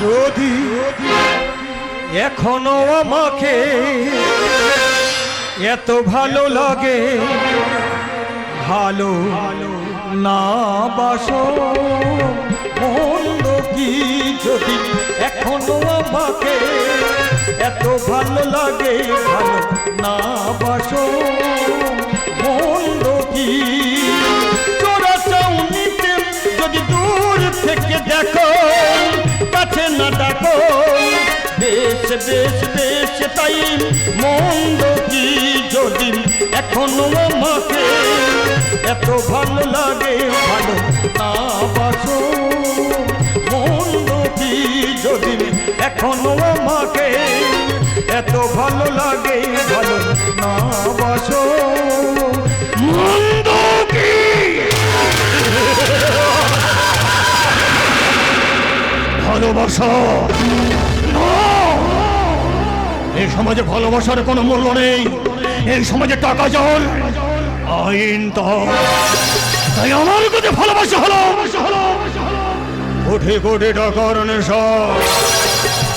যদি এখনও আমাকে এত ভালো লাগে, ভালো না বাসো। মন্দ কি যদি এখনও আমাকে এত ভালো লাগে, ভালো না বাসো। মন্দ কি চোরা চাউনিতে যদি দূর থেকে দেখো কাছে না ডাকো। বেশ বেশ বেশ, তাই মন্দ কি যদি এখনও আমাকে এত ভালো লাগে, ভালো না বাসো। মন্দ কি যদি এখনও আমাকে এত ভালো লাগে, ভালো না বাসো। মন্দ কি এই সমাজে ভালোবাসার কোনো মূল্য নেই। এই সমাজে টাকা জল, আইন তো। তাই আমার কাছে ভালোবাসা হলো। কোটি কোটি টাকার নেশা।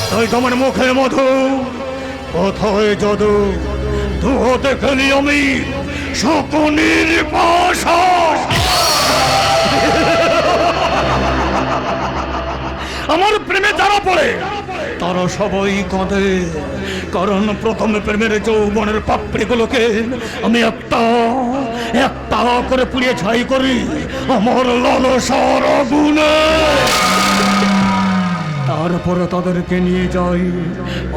তাই তোমার মুখে মধু, কোথায় যদু? দু হতে খেলি আমি শকুনির পাশা। আমার পড়ে। তারা সবাই কাঁদে, কারণ প্রেমের যৌবনের পাপড়িগুলোকে আমি একটা একটা করে পুড়িয়ে ছাই করি আমার লালসার আগুনে। তারপরে তাদেরকে নিয়ে যাই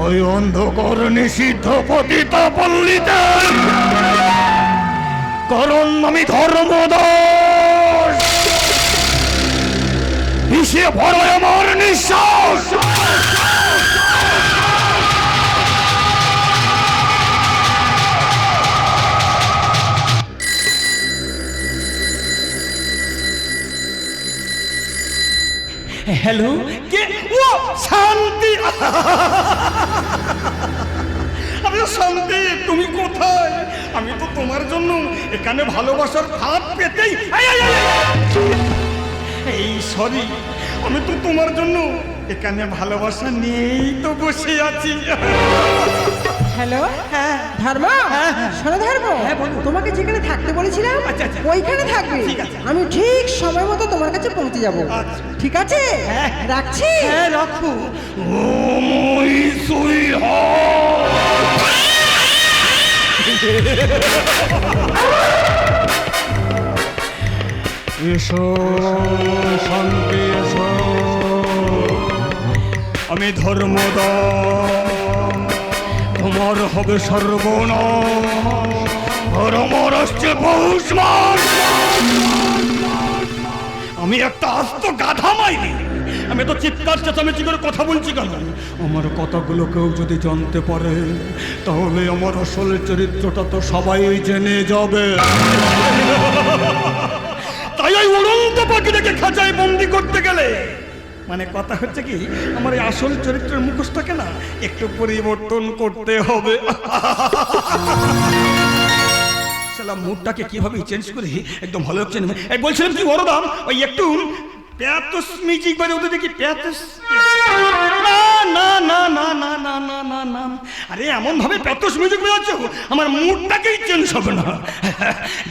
ওই অন্ধকার নিষিদ্ধ পতিতা পল্লীতে কারণ আমি ধর্মদাস বিষে ভরো আমার নিঃশ্বাস। হ্যালো? কে? ও, শান্তি। আরে শান্তি, তুমি কোথায়? আমি তো তোমার জন্য এখানে ভালোবাসার ভাত পেতেই এই, সরি আমি তো তোমার জন্য এখানে ভালোবাসা নিয়েই তো বসে আছি। হ্যালো? হ্যাঁ। ধর্ম? হ্যাঁ, হ্যাঁ। শোনো ধর্ম হ্যাঁ, তোমাকে যেখানে থাকতে বলেছিলাম আচ্ছা, আচ্ছা। ওইখানে থাকবে। ঠিক আছে। আমি ঠিক সময় মতো তোমার কাছে পৌঁছে যাব। আচ্ছা। ঠিক আছে? হ্যাঁ। রাখছি? হ্যাঁ রাখো। ও এসো, শান্তি এসো। আমি ধর্মদা তোমার হবে পৌষ আমি একটা আস্ত গাধা মাইনি আমি তো চিৎকার, চেঁচামেচি করে কথা বলছি কেন? আমার কথাগুলো কেউ যদি জানতে পারে, তাহলে আমার আসল চরিত্রটা তো সবাই জেনে যাবে। পাখিটাকে খাঁচায় বন্দি করতে গেলে? মানে কথা হচ্ছে কি, আমার এই আসল চরিত্রের মুখোশটাকে না একটু পরিবর্তন করতে হবে। মুডটাকে কীভাবে চেঞ্জ করি? একদম ভালো হচ্ছে না। বলছিলাম কি, বড় দাম? ওই একটু। প্যাতস মিউজিক বাজে ওদের দেখি প্যাতস না না না না না না না না। আরে এমন ভাবে প্যাতস মিউজিক বাজাচ্ছ আমার মুডটাকেই চেঞ্জ হবে না।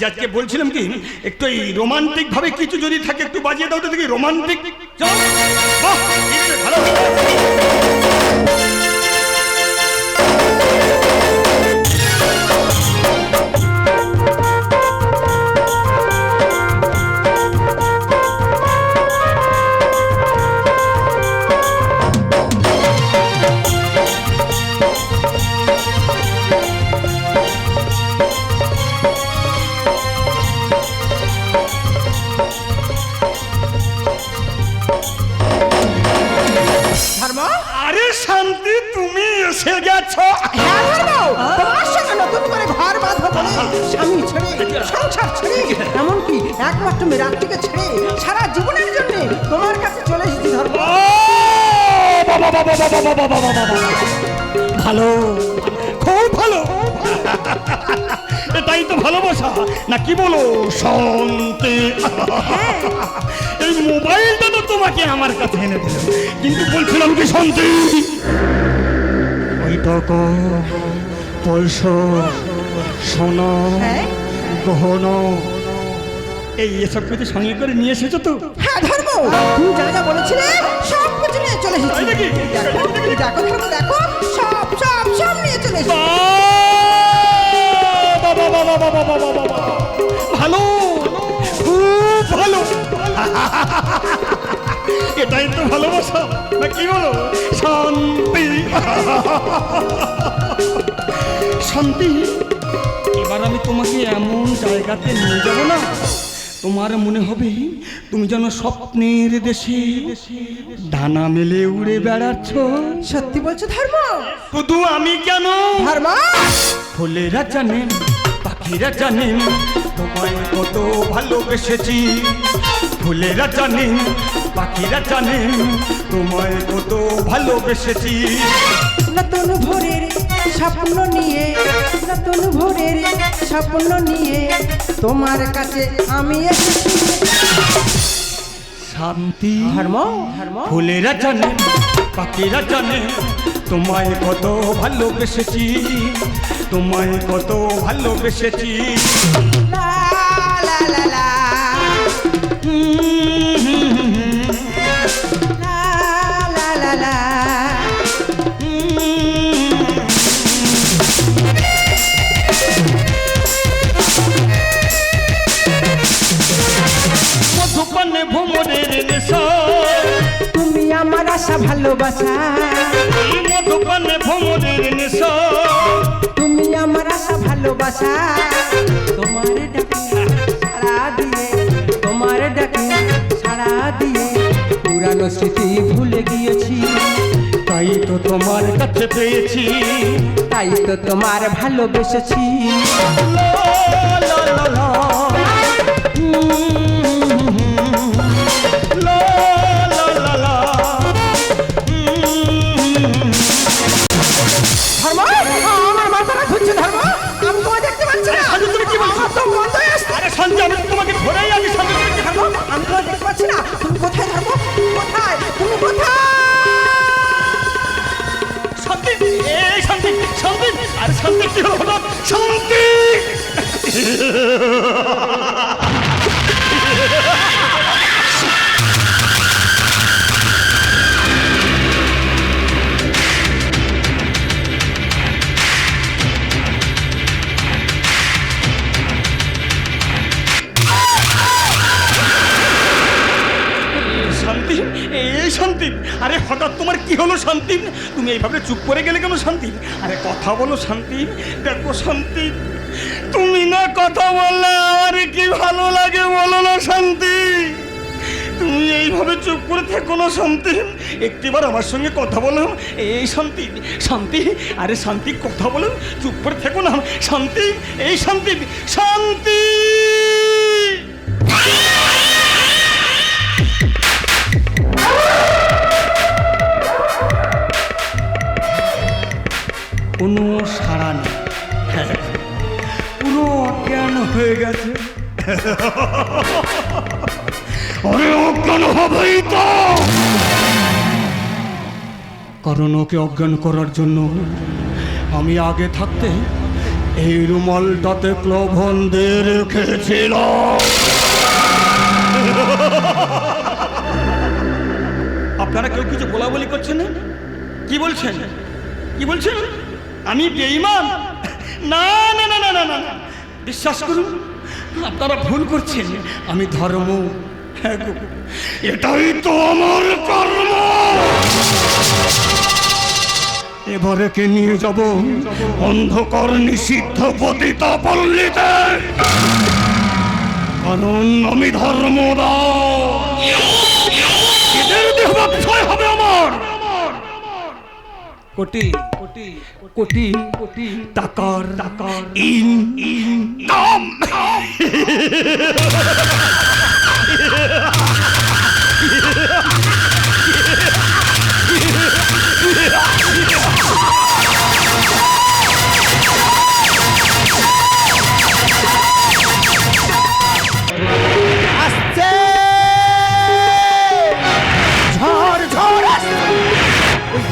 যাকে বলছিলাম কি, একটু এই রোমান্টিক ভাবে কিছু যদি থাকে, একটু বাজিয়ে দাও তো দেখি রোমান্টিক ভালো। একমাত্র মেরাত্রিকে ছেড়ে সারা জীবনের জন্য তোমার কাছে চলে এসেছি ধর্ম ভালো খুব ভালো এটাই তো ভালোবাসা না কি বলো শান্তি এই মোবাইলটা তো তোমাকে আমার কাছে এনে দিল কিন্তু বলছিলাম কি শান্তি ওই টাকা পয়সা সোনা হ্যাঁ? গহনা এই এসব কিছু সঙ্গে করে নিয়ে এসেছ তো। হ্যাঁ ধর্ম। তুমি যা যা বলেছিলে সব কিছু নিয়ে চলে এসেছি। দেখো দেখো ধর্ম দেখো সব সব সব নিয়ে চলে এসেছি। ভালো খুব ভালো। এটাই তো ভালোবাসা। না কি বলো? শান্তি। শান্তি। এবার আমি তোমাকে এমন জায়গাতে নিয়ে যাব না তোমার মনে হবে তুমি যেন স্বপ্নের দেশে ডানা মেলে উড়ে বেড়াচ্ছ। সত্যি বলছো ধর্ম? শুধু আমি কেন? ধর্ম? ফুলেরা জানেন পাখিরা জানেন তোমায় কত ভালোবেসেছি। ফুলেরা জানেন পাখিরা জানেন তোমায় কত ভালোবেসেছি। নতুন ভোরের স্বপ্ন নিয়ে নতুন ভোরের স্বপ্ন নিয়ে তোমার কাছে আমি এসেছি। শান্তি ধর্ম? ধর্ম? ফুলেরা জানেন পাখিরা জানেন তোমায় কত ভালোবেসেছি তোমায় কত ভালোবেসেছি। ভালোবাসা মধুপানে ভ্রমণের নেশা তুমি আমার আশা ভালোবাসা। তোমার ডাকে সাড়া দিয়ে তোমার ডাকে সাড়া দিয়ে। পুরানো স্মৃতি ভুলে গিয়েছি। তাই তো তোমার কাছে পেয়েছি। তাই তো তোমার ভালোবেসেছি। লা, লা, লা, লা। লা, শান্তি, এই শান্তি। আরে হঠাৎ তোমার কি হলো শান্তি? তুমি এইভাবে চুপ করে গেলে কেন শান্তি? আরে কথা বলো শান্তি। দেখো শান্তি। কথা বললে আমার কি ভালো লাগে বলো না, শান্তি? তুমি এইভাবে চুপ করে থেকো না, শান্তি। একটিবার আমার সঙ্গে কথা বলো। এই শান্তি শান্তি, আরে শান্তি, কথা বলো। চুপ করে থেকো না, শান্তি, এই শান্তি শান্তি। কোনো হয়ে গেছে। আরে অজ্ঞান হবেই তো। কারণ ওকে অজ্ঞান করার জন্য আমি আগে থাকতে এই রুমালটাতে প্লবন দিয়ে রেখেছিলাম। আপনারা কেউ কিছু বলা বলি করছেন না? কি বলছেন? কি বলছেন? আমি বেঈমান? না না না না না না না। বিশ্বাস করুন, আপনারা ভুল করছেন। আমি ধর্ম। এটাই তো আমার কর্ম। এবারে কে নিয়ে যাব? অন্ধকার নিষিদ্ধ পতিতা পল্লীতে। কারণ আমি ধর্মদা এদের দেহ ব্যবসায় হবে আমার কোটি কোটি কোটি কোটি টাকার টাকার ইন ইন দাম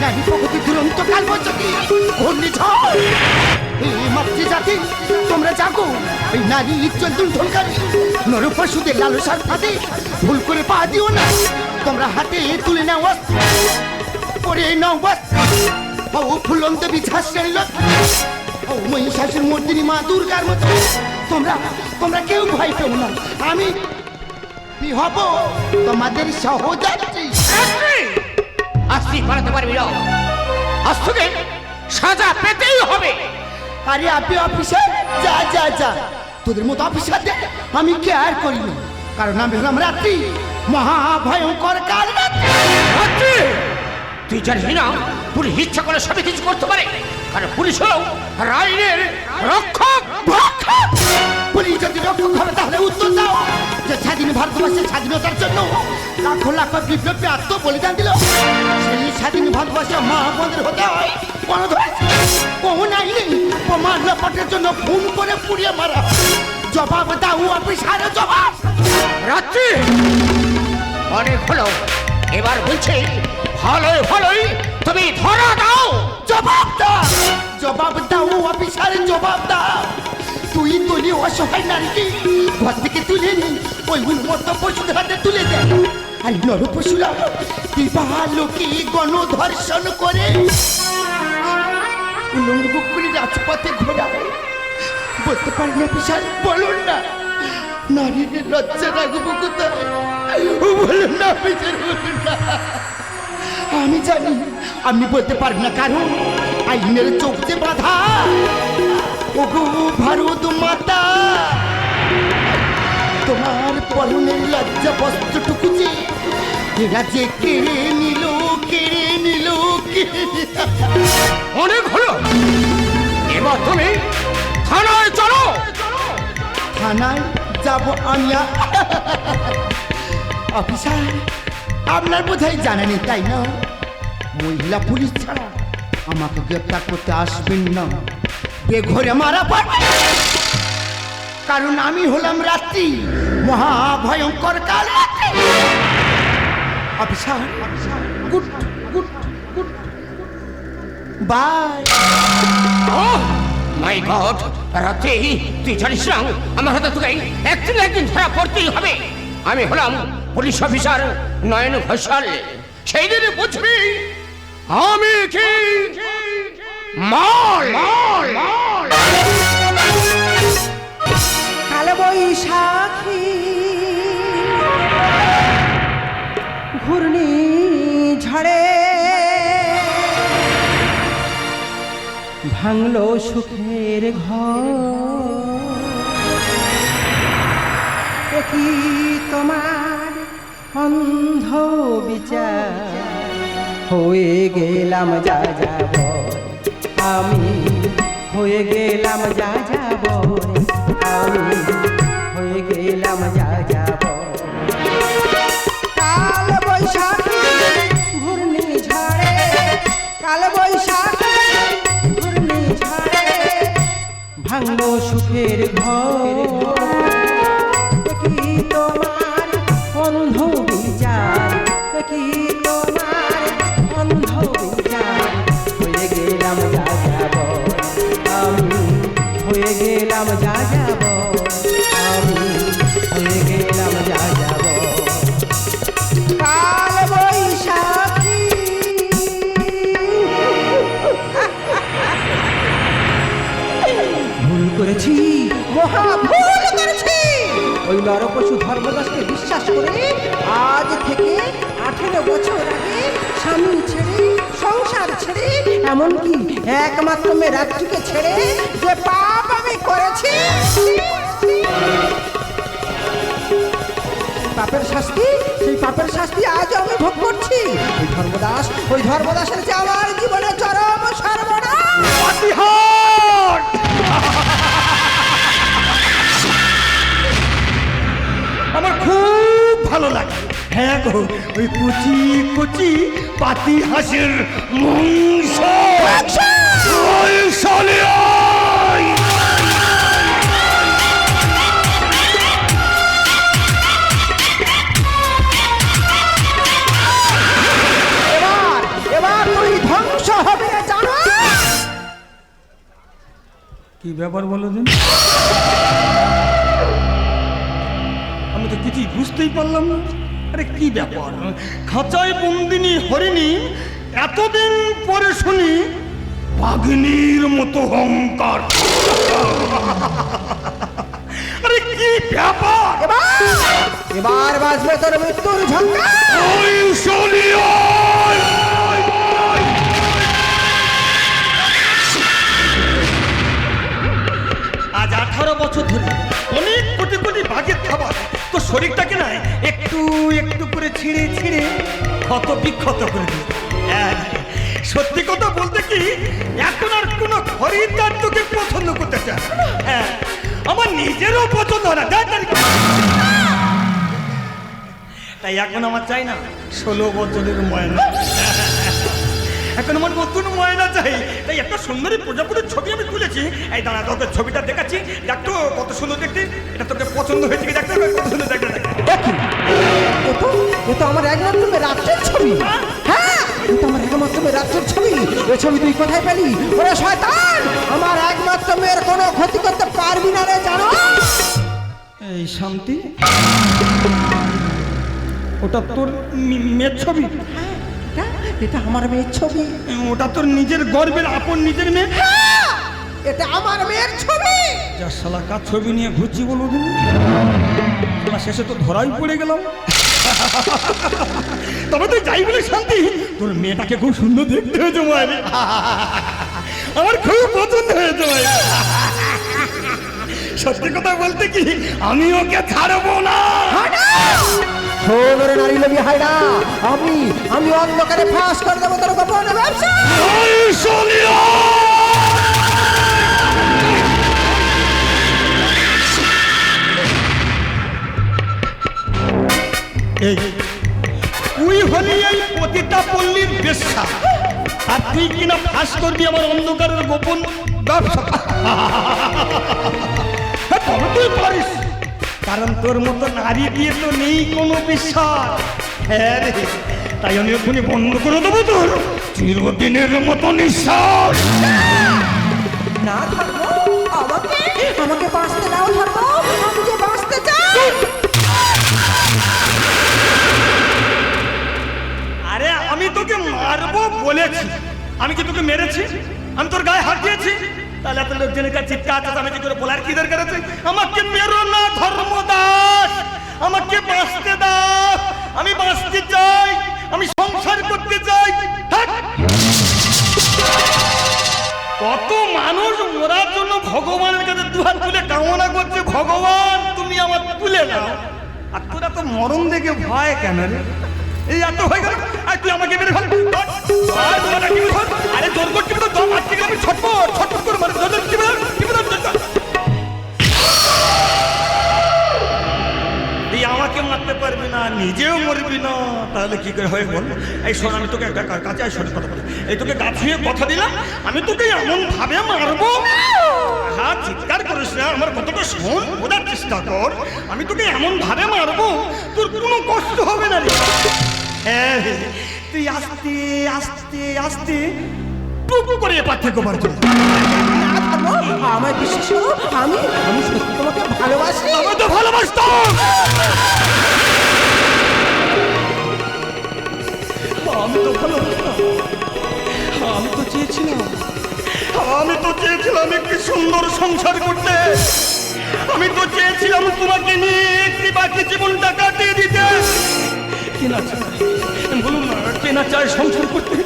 নারী প্রগতি দুরন্ত কাল বৈশাখী ঘূর্ণিঝড় এই মাতৃজাতি তোমরা জাগো। এই নারী ইজ্জত দুর্ধনকারী নর পশুদের লালসার ফাঁদে ভুল করে পা দিও না। তোমরা হাতে তুলে নাও অস্ত্র। পরে নাও বস্ত্র। ও ফুলন্ত লক্ষ্য ও মহিষাসুর মূর্তিনি মা দুর্গার মতো। তোমরা তোমরা কেউ ভয় পেও না। আমি হব তোমাদের সহযাত্রী। আস্তি পালাতে পারবি না। আজ থেকে সাজা পেতেই হবে। আরে আপনি অফিসার যা যা যা। তোদের মতো অফিসারদের আমি কেয়ার করি না। কারণ আমি হলাম রাত্রি। মহাভয়ঙ্কর কাল রাত্রি! তুই জানিস না পুলিশ ইচ্ছা করে সবই কিছু করতে পারে। কারণ পুলিশ হলো আইনের রক্ষক! পুলিশ যদি রক্ষক হবে তাহলে উত্তর দাও। যে স্বাধীন ভারতবর্ষের স্বাধীনতার জন্য লাখো লাখো বিপ্লবী আত্ম বলিদান দিল। ভারতবর্ষে মহাবন্ধের হতে হয়। ধরেছে কোন আইনে প্রমাণ লোপাটের জন্য খুন করে পুড়িয়ে মারা। জবাব দাও অফিসার জবাব। রাত্রি। অনেক হলো। এবার বলছি ভালোই ভালোই তুমি ধরা দাও। জবাব দাও। জবাব দাও অফিসার জবাব দাও। তুই তুলি অসহায় নারীকে ঘর থেকে তুলে নি। ওই উন্মত্ত পশুদের হাতে তুলে দে। গণধর্ষণ করে। রাজপথে ঘোরায় বলতে পারি না অফিসার বলুন না। নারীর লজ্জা রাখব বলুন না বলুন না। আমি জানি, আমি বলতে পারবেন না কারণ আইনের চোখ যে বাধা। ভারত মাতা। তোমার পরনের লজ্জা বস্ত্রটুকু যে এরা যে কেড়ে নিল কেড়ে নিল অনেক হলো। এবার তুমি থানায় চলো। থানায় যাব আমি অফিসার আপনার বোধহয় জানা নেই তাই না? মহিলা পুলিশ ছাড়া আমাকে গ্রেপ্তার করতে আসবেন না। বেঘরে মারা পড়বে। কারণ আমি হলাম রাত্রি। মহাভয়ঙ্কর কাল রাত্রি। Officer good good good. Bye. My God রাত্রি তুই জানিস না আমার হাতে তোকে একদিন একদিন ধরা পড়তেই হবে। আমি হলাম পুলিশ অফিসার নয়ন ঘোষাল। সেই দিনে বুঝবি আমি কি মাল। মাল। ভাঙলো সুখের কি তোমার অন্ধ বিচার। হয়ে গেলাম যা যাব আমি হয়ে গেলাম যা যাব আমি এমনকি একমাত্র মেয়ে রাত্রিকে ছেড়ে যে পাপ আমি করেছি। পাপের শাস্তি? সেই পাপের শাস্তি আজ আমি ভোগ করছি। ওই ধর্মদাস ওই ধর্মদাসের যে আমার জীবনে চরম সর্বনাশ। আমার খুব ভালো লাগে। হ্যাঁ গো ওই কুচি কুচি পাতি হাসির কি ব্যাপার বলো দিন কিছুই বুঝতেই পারলাম না? আরে কি ব্যাপার? খাঁচায় বন্দিনী হরিণী এতদিন পরে শুনি বাঘিনীর মতো অহংকার। আরে কি ব্যাপার? এবার বাজবে তোর মৃত্যুর ঝঙ্কা ছিঁড়ে ছিঁড়ে ক্ষত বিক্ষত করে দিল। হ্যাঁ, সত্যি কথা বলতে কি এখন আর কোনো খরিদ্দার তোকে পছন্দ করতে না। হ্যাঁ আমার নিজেরও পছন্দ হয় না। তাই এখন আমার চাই না ষোলো বছরের ময়না। এখন আমার নতুন ময়না চাই। তাই একটা সুন্দরী প্রজাপতির ছবি আমি তুলেছি। এই দাঁড়া তোকে ছবিটা দেখাচ্ছি। দেখ তো কত সুন্দর দেখতে। এটা তোকে পছন্দ হয়েছে কি? দেখতে কত সুন্দর দেখতে। দেখ দেখি। এ তো এ তো আমার একমাত্র রাত্রের ছবি। হ্যাঁ এ তো আমার একমাত্র রাত্রের ছবি। এ ছবি তুই কোথায় পেলি? ওরে শয়তান! আমার একমাত্র মেয়ের কোনো ক্ষতি করতে পারবি না রে জানো? এই শান্তি ওটা তোর মেয়ের ছবি। এটা এটা আমার মেয়ের ছবি। ওটা তোর নিজের গর্বের আপন নিজের মেয়ে। হ্যাঁ, এটা আমার মেয়ের ছবি। যা শালা কার ছবি নিয়ে ঘুরছি বলো দিন শেষে তো ধরাই পড়ে গেলাম। তবে তুই যাই বলে শান্তি। তোর মেয়েটাকে খুব সুন্দর দেখতে হয়েছে মায়ের আমার খুব পছন্দ হয়েছে মায়ের সত্যি কথা বলতে কি আমি ওকে ছাড়বো না। নারী আমি আমি অন্ধকারে ফাঁস করে দেবো তোর গোপন ব্যবসা। তুই হলি এই পতিতা পল্লীর বেশ্যা। আর তুই কিনা ফাঁস করবি আমার অন্ধকারের গোপন ব্যবসা কারণ তোর মতো নারী দিয়ে তো নেই কোনো বিশ্বাস হ্যাঁ রে, তাই আমি ওখানে বন্ধ করে দেবো তোর চিরদিনের মতো নিঃশ্বাস। না আমাকে বাঁচতে আমি যে বাঁচতে চাই। তোকে মারবো বলেছি। আমি কি তোকে মেরেছি? আমি তোর গায়ে হাত দিয়েছি? তাহলে এত লোকজনের কাছে চিৎকার চেঁচামেচি করে বলার কি দরকার আছে? আমাকে মেরো না, ধর্মদাস! আমাকে বাঁচতে দাও! আমি বাঁচতে চাই, আমি সংসার করতে চাই। কত মানুষ মরার জন্য ভগবানের কাছে দুহাত তুলে কামনা করছে, ভগবান, তুমি আমার তুলে নাও। আর তোরা তো মরণ দেখে ভয় কেন রে? এই এত হয়ে গেল। আর তুই আমাকে মেরে ফেল আর তোরা কি। আরে জোর করছি তো দম আটকে ছটপট ছটপট করে মারে আমাকে মারতে পারবি না, নিজেও মরবি না। তাহলে কি করে হয় বল? এই শোন, আমি তোকে একটা কাছে শোন কথা বলে এই তোকে গা ছুঁয়ে কথা দিলাম। আমি তোকে এমন ভাবে মারবো হ্যাঁ চিৎকার করিস না আমার কথাটা শোন বোঝার চেষ্টা কর। আমি তোকে এমন ভাবে মারবো তোর কোনো কষ্ট হবে না রে। হ্যাঁ তুই আস্তে আস্তে আস্তে টুকু করে এপার থেকে বার চলে যা। না ধর্ম আমায় বিশ্বাস আমি আমি সত্যি তোমাকে ভালোবাসি। আমি তো ভালোবাসতাম আমি তো ভালোবাসতাম আমি তো চেয়েছিলাম। আমি তো চেয়েছিলাম একটি সুন্দর সংসার করতে। আমি তো চেয়েছিলাম তোমাকে নিয়ে একটি বাকি জীবনটা কাটিয়ে দিতে। কেনা চায়? বলুন কেনা চায় সংসার করতে?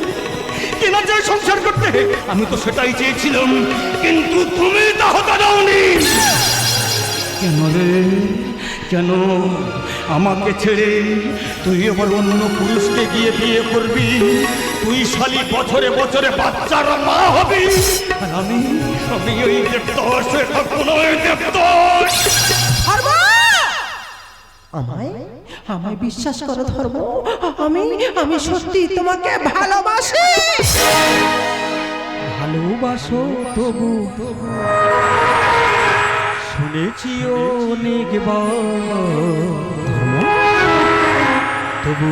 কেনা চায় সংসার করতে? আমি তো সেটাই চেয়েছিলাম, কিন্তু তুমি তা হতে দাওনি। কেন রে? কেন আমাকে ছেড়ে তুই আবার অন্য পুরুষকে গিয়ে বিয়ে করবি? তুই শালি বছরে বছরে বাচ্চার মা হবি। আর আমি আমি ওই কখনো ওই দেবদাস ধর্ম! আমায় আমায় বিশ্বাস করো ধর্ম। আমি আমি সত্যি তোমাকে ভালোবাসি। ভালোবাসো তবু। তবু শুনেছি অনেকবার। তবু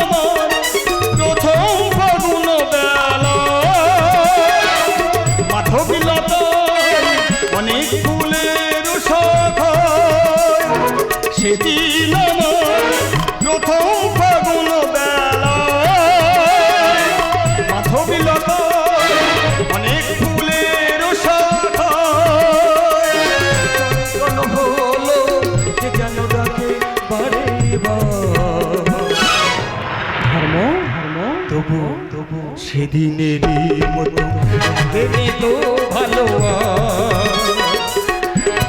সেদিনেরই মতো লাগেনি তো ভালো।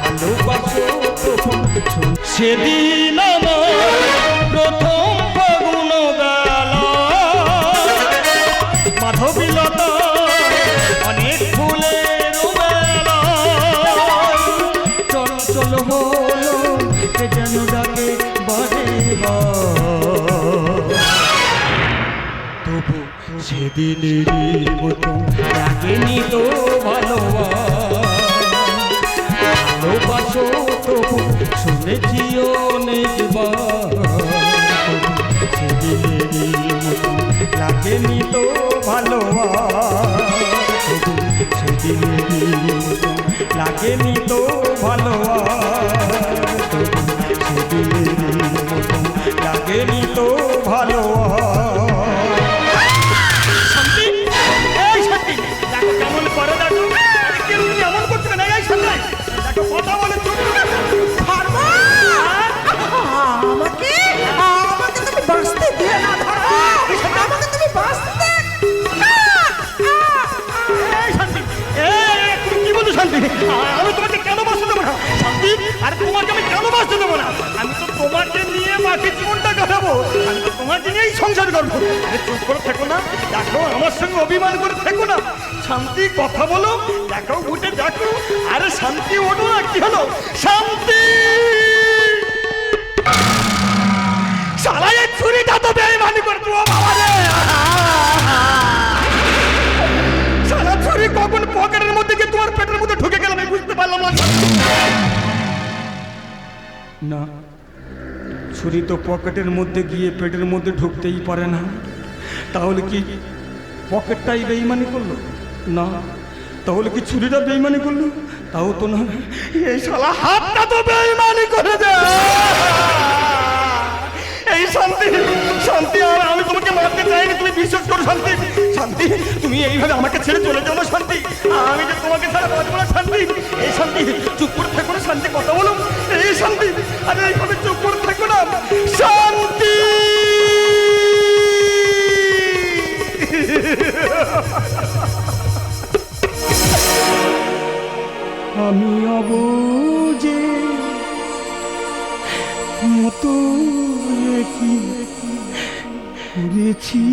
ভালোবাসো তবু সেদিন আমার প্রথম ফাগুন বেলা মাধবীলতা অনেক ফুলের মেলা চঞ্চল হলো যেন ডাকে বারে বার। সেদিনেরই মতো লাগেনি তো ভালোবাসো, তবু শুনেছি অনেকবার তবু মতো লাগেনি তো ভালো তবু মতো লাগেনি তো ভালো তবু মতো লাগেনি তো ভালো আমি তোমাকে কেন বাঁচতে দেবো না শান্তি? আরে তোমাকে আমি কেন বাঁচতে দেবো না? আমি তো তোমাকে নিয়ে বাকি জীবনটা কাটাবো। আমি তো তোমাকে নিয়েই সংসার করব। চুপ করে থেকো না। দেখো, আমার সঙ্গে অভিমান করে থেকো না। শান্তি, কথা বলো। দেখো, উঠে দেখো। আরে শান্তি, ওঠো না। কি হলো? শান্তি! এই ছুরিটা তো বেইমানি করছ বাবা রে! সারা ছুরি কখন পকেটের মধ্যে গিয়ে তোমার পেটের বুঝতে পারলাম না। ছুরি তো পকেটের মধ্যে গিয়ে পেটের মধ্যে ঢুকতেই পারে না। তাহলে কি পকেটটাই বেইমানি করল? না, তাহলে কি ছুরিটা বেইমানি করল? তাও তো না। এই শালা হাতটা তো বেইমানি করে দে। এই শান্তি শান্তি, আর আমি তোমাকে মারতে চাইনি, তুমি বিশ্বাস করো শান্তি। শান্তি। তুমি এইভাবে আমাকে ছেড়ে চলে যাও না, শান্তি। আমি যে তোমাকে ছাড়া বাঁচবো না, শান্তি। এই শান্তি, চুপ করে থেকো না, শান্তি, কথা বলো। এই শান্তি, আরে এইভাবে চুপ করে থেকো না। শান্তি! আমি অবুঝে মতো কি করেছি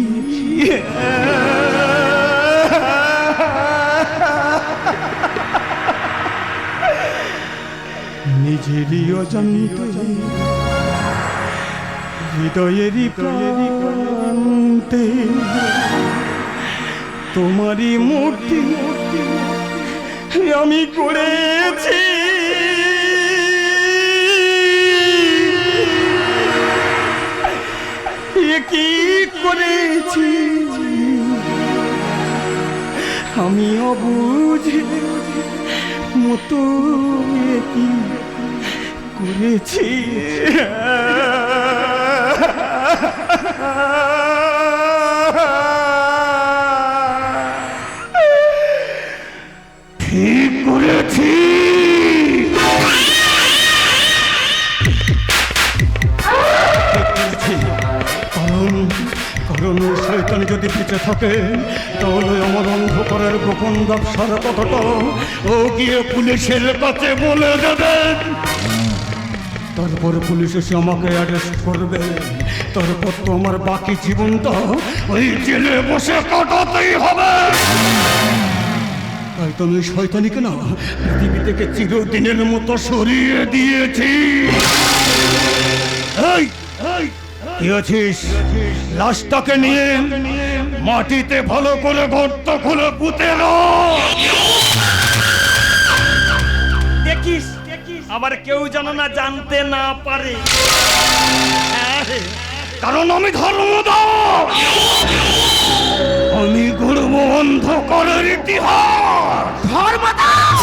নিজেরই অজান্তে হৃদয়েরই প্রান্তে তোমারই মূর্তি আমি করেছি। কি করেছি। আমি অবুঝে মতো কি করেছি। পিছে থাকে তাহলে আমার অন্ধকারের গোপন ব্যবসার কথাটা ও গিয়ে পুলিশের কাছে বলে দেবে। তারপর পুলিশ এসে আমাকে অ্যারেস্ট করবে। তারপর তো আমার বাকি জীবনটা ওই জেলে বসে কাটাতেই হবে। তাই তো আমি শয়তানিকে না পৃথিবী থেকে চিরদিনের মতো সরিয়ে দিয়েছি। কি আছিস? লাশটাকে নিয়ে। মাটিতে ভালো করে গর্ত খুলে পুঁতে দেখিস আবার কেউ যেন না জানতে না পারে। কারণ আমি ধর্মদাস। আমি গর্ব অন্ধকারের ইতিহাস। ধর্মদাস?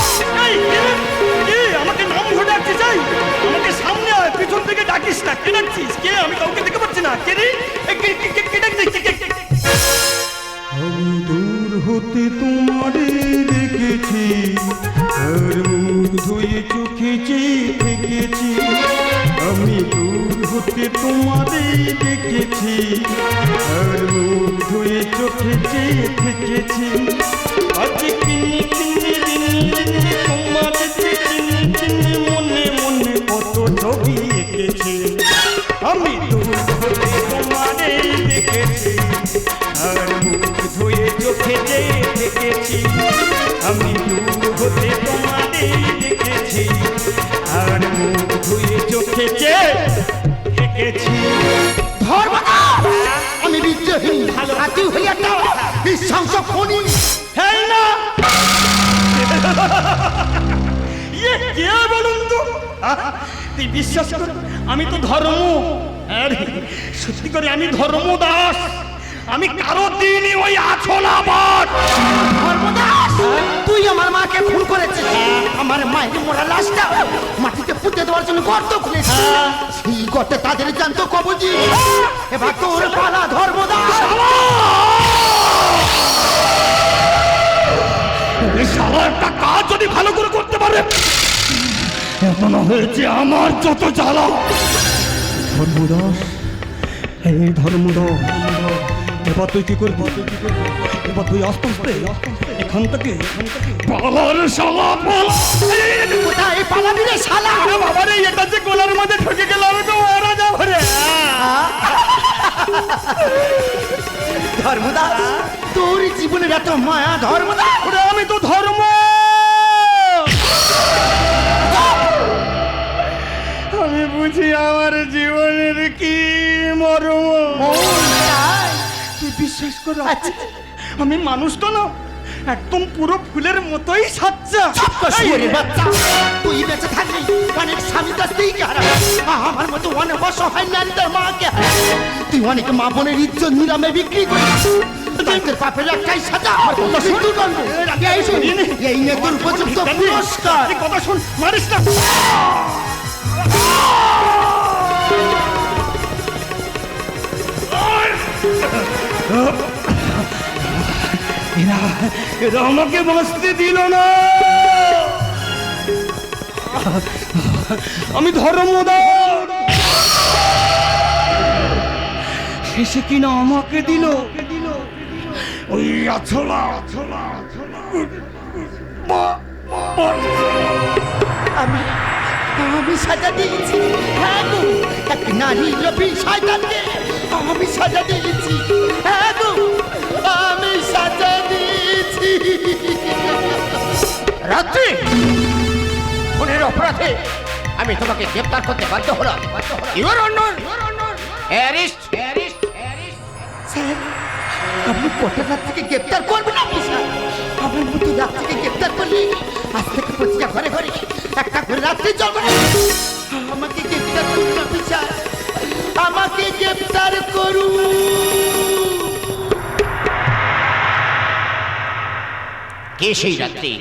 আমাকে নাম ধরে ডাকতে চাই আমাকে সামনে আয় পেছন থেকে ডাকিস না। কে ডাকছিস? কে? আমি কাউকে দেখতে পাচ্ছি না। কে রে? কে কে কে কে ডাকছিস? কে, কে, কে? দূর হতে তোমারে দেখেছি, আর মুখ ধুয়ে চোখে থেকেছি। আমি দূর হতে তোমারে দেখেছি, আর মুখ ধুয়ে থেকেছি। হইয়া খনি হ্যাঁ না। ইয়ে কে বলুন তো? তুই বিশ্বাস কর আমি তো ধর্ম। আরে সত্যি করে আমি ধর্ম দাস আমি কারও দিনই ওই আছো না বাট ধর্মদাস তুই আমার মাকে খুন করেছিস। আমার মায়ের মোড়া লাশটা মাটিতে পুঁতে দেওয়ার জন্য গর্ত খুলেছিস। সেই গর্তে তাদের জানতো কবজি। এবার তোর পালা এই একটা কাজ যদি ভালো করে করতে পারে এখনও হয়েছে আমার যত জ্বালা। ধর্মদাস এই ধর্মদাস এবার তুই কি করবি? এবার তুই আস্তে আস্তে এখান থেকে পালার শালা পালা। কোথায় পালাবি রে শালা? বাবা রে এটা যে গোলার মধ্যে ঢুকে গেলাম তো ওরা যা ভরে ধর্মদাস তোর জীবনের এত মায়া ধর্মদা ওরে আমি তো ধর্ম। আমি বুঝি আমার জীবনের কি মর্ম। বিশ্বাস কর। আচ্ছা। আমি মানুষ তো না একদম পুরো ফুলের মতোই সাচ্চা তুই বেঁচে থাকবি অনেক স্বামী কাছ থেকে আমার মতো অনেক অসহায় নারীদের মাকে। তুই অনেক মা বোনের ইজ্জত নিরামে বিক্রি করিস। তাদের পাপের একটাই সাজা এই তোর উপযুক্ত পুরস্কার। কথা শোন মারিস না। এরা এরা আমাকে বাঁচতে দিল না। আমি ধর্মদার শেষে কিনা আমাকে দিল। ওই আছলা। আছলা আমি আমি সাজা দিয়েছি। হ্যাঁ গো এক নারী শয়তানকে। আমি সাজা দিয়েছি। হ্যাঁ আমি সাজা দিয়েছি। রাত্রি, খুনের অপরাধে আমি তোমাকে গ্রেপ্তার করতে বাধ্য হলাম। ইউর অন্যর অ্যারেস্ট। অ্যারেস্ট স্যার, আপনি কটা থেকে গ্রেপ্তার করবেন আপনি স্যার? আমার মতো থেকে গ্রেপ্তার করলে আজ থেকে প্রতিটা ঘরে ঘরে একটা করে রাত্রি চলবে না। আমাকে গ্রেপ্তার করুন আপনি স্যার? আমাকে গ্রেপ্তার করুন কে সেই রাত্রি?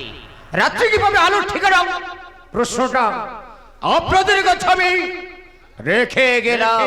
রাত্রি কীভাবে আলোর ঠিকানা? প্রশ্নটা আপনাদের কাছে আমি রেখে গেলাম।